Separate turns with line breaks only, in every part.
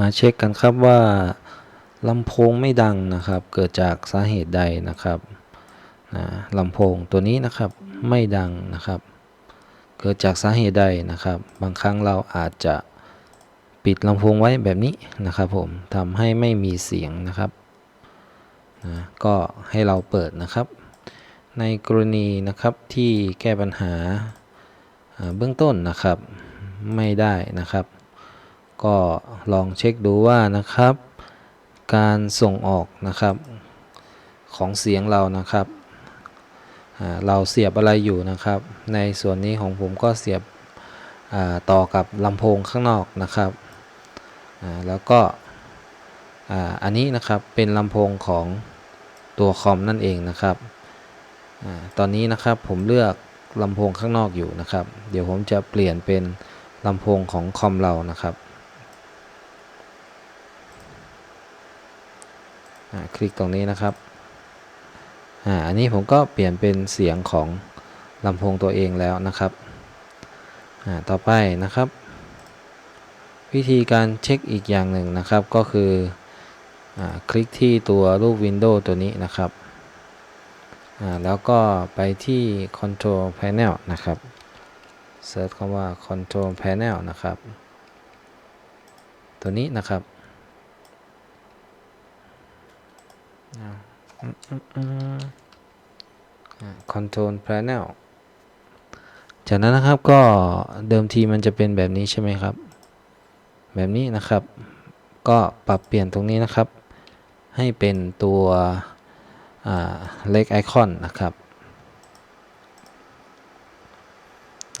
มาเช็คกันครับว่าลำโพงไม่ดังนะครับ เกิดจากสาเหตุใดนะครับนะลำโพงตัวนี้นะครับไม่ดังนะครับ เกิดจากสาเหตุใดนะครับ บางครั้งเราอาจจะปิดลำโพงไว้แบบนี้นะครับ ผมทำให้ไม่มีเสียงนะครับนะก็ให้เราเปิดนะครับ ในกรณีนะครับที่แก้ปัญหาอ่าเบื้องต้นนะครับไม่ได้นะครับ ก็ลองเช็คดูว่านะครับ การส่งออกนะครับของเสียงเรานะครับ เราเสียบอะไรอยู่นะครับ ในส่วนนี้ของผมก็เสียบต่อกับลำโพงข้างนอกนะครับแล้วก็อันนี้นะครับเป็นลำโพงของตัวคอมนั่นเองนะครับตอนนี้นะครับผมเลือกลำโพงข้างนอกอยู่นะครับ เดี๋ยวผมจะเปลี่ยนเป็นลำโพงของคอมเรานะครับ อ่า คลิกตรงนี้นะครับอ่าอันนี้ผมก็เปลี่ยนเป็นเสียงของลำโพงตัวเองแล้วนะครับอ่าต่อไปนะครับ วิธีการเช็คอีกอย่างหนึ่งนะครับก็คืออ่าคลิกที่ตัวรูปวินโดว์ตัวนี้นะครับอ่าแล้วก็ไปที่ Control Panel นะครับเซิร์ชคำว่า Control Panel นะครับ ตัวนี้นะครับ Control Panel จากนั้นนะครับก็เดิมทีมันจะเป็นแบบนี้ใช่ไหมครับ แบบนี้นะครับ ก็ปรับเปลี่ยนตรงนี้นะครับ ให้เป็นตัวเล็กไอคอนนะครับ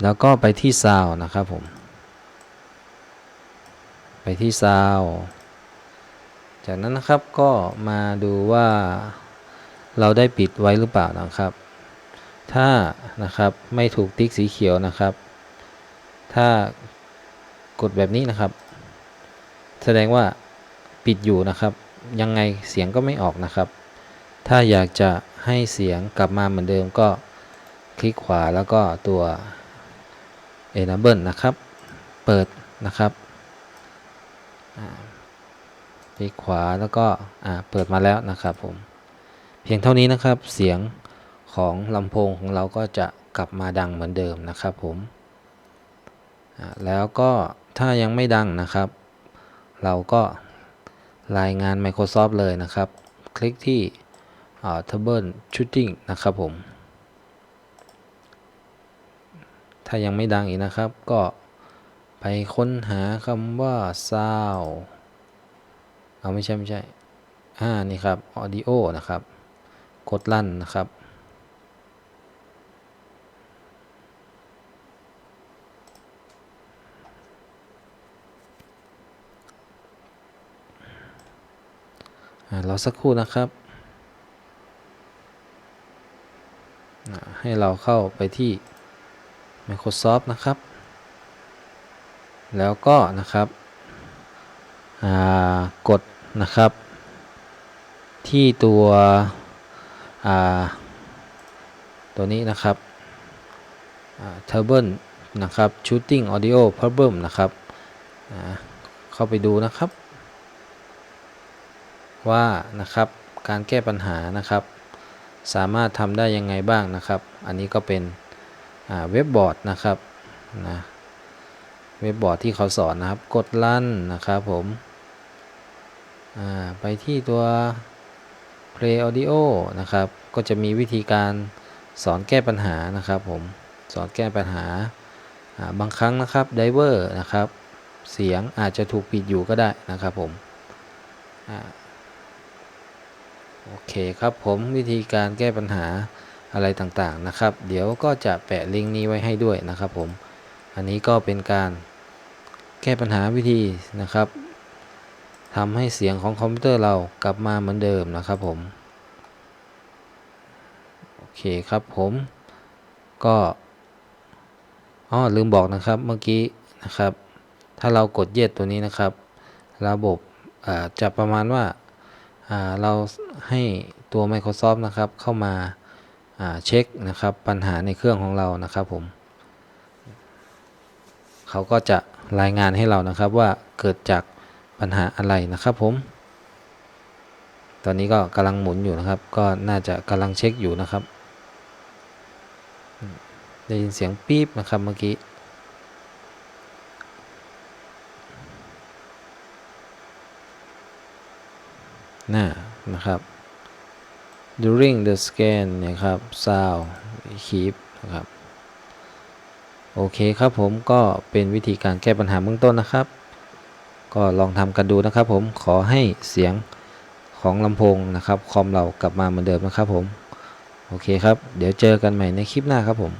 แล้วก็ไปที่ Sound นะครับผม ไปที่ Sound จากนั้นนะครับก็มาดูว่าเราได้ปิดไว้หรือเปล่านะครับ ถ้านะครับไม่ถูกติ๊กสีเขียวนะครับ ถ้ากดแบบนี้นะครับ แสดงว่าปิดอยู่นะครับ ยังไงเสียงก็ไม่ออกนะครับ ถ้าอยากจะให้เสียงกลับมาเหมือนเดิมก็คลิกขวาแล้วก็ตัว enable นะครับ เปิดนะครับ ลิกขวาแล้วก็เปิดมาแล้วนะครับผม เพียงเท่านี้นะครับเสียงของลำโพงของเราก็จะกลับมาดังเหมือนเดิมนะครับผม แล้วก็ถ้ายังไม่ดังนะครับ เราก็รายงาน Microsoft เลยนะครับ คลิกที่ Table Shooting นะครับผม ถ้ายังไม่ดังอีกนะครับ ก็ไปค้นหาคำว่า sound เอาไม่ใช่ไม่ใช่ อ่า นี่ครับ audio นะครับ กดลั่นนะครับ เราสักครู่นะครับ ให้เราเข้าไปที่ Microsoft นะครับ แล้วก็นะครับ กดนะครับ ที่ตัวตัวนี้นะครับ Turbo นะครับ Shooting Audio Problem นะครับเข้าไปดูนะครับ ว่านะครับการแก้ปัญหานะครับ สามารถทำได้ยังไงบ้างนะครับ อันนี้ก็เป็นเว็บบอร์ดนะครับนะเว็บบอร์ดที่เขาสอนนะครับ กดลั่นนะครับผม ไปที่ตัว Play Audio นะครับ ก็จะมีวิธีการสอนแก้ปัญหานะครับผม สอนแก้ปัญหา บางครั้งนะครับไดเวอร์นะครับ เสียงอาจจะถูกปิดอยู่ก็ได้นะครับผมโอเคครับผมวิธีการแก้ปัญหาอะไรต่างๆนะครับ เดี๋ยวก็จะแปะลิงก์นี้ไว้ให้ด้วยนะครับผม อันนี้ก็เป็นการแก้ปัญหาวิธีนะครับ ทำให้เสียงของคอมพิวเตอร์เรากลับมาเหมือนเดิมนะครับผม โอเคครับผมก็อ๋อลืมบอกนะครับเมื่อกี้นะครับ ถ้าเรากดเย็ดตัวนี้นะครับ ระบบจะประมาณว่าเราให้ตัว Microsoft นะครับ เข้ามาเช็คนะครับปัญหาในเครื่องของเรานะครับผม เขาก็จะรายงานให้เรานะครับว่าเกิดจาก ปัญหาอะไรนะครับผม ตอนนี้ก็กำลังหมุนอยู่นะครับ ก็น่าจะกำลังเช็คอยู่นะครับ ได้ยินเสียงปี๊บนะครับเมื่อกี้น่านะครับ during the scan นี่ยครับ sound keep นะครับ โอเคครับผมก็เป็นวิธีการแก้ปัญหาเบื้องต้นนะครับ ก็ลองทำกันดูนะครับผมขอให้เสียงของลำโพงนะครับคอมเรากลับมาเหมือนเดิมนะครับผม โอเคครับ เดี๋ยวเจอกันใหม่ในคลิปหน้าครับผม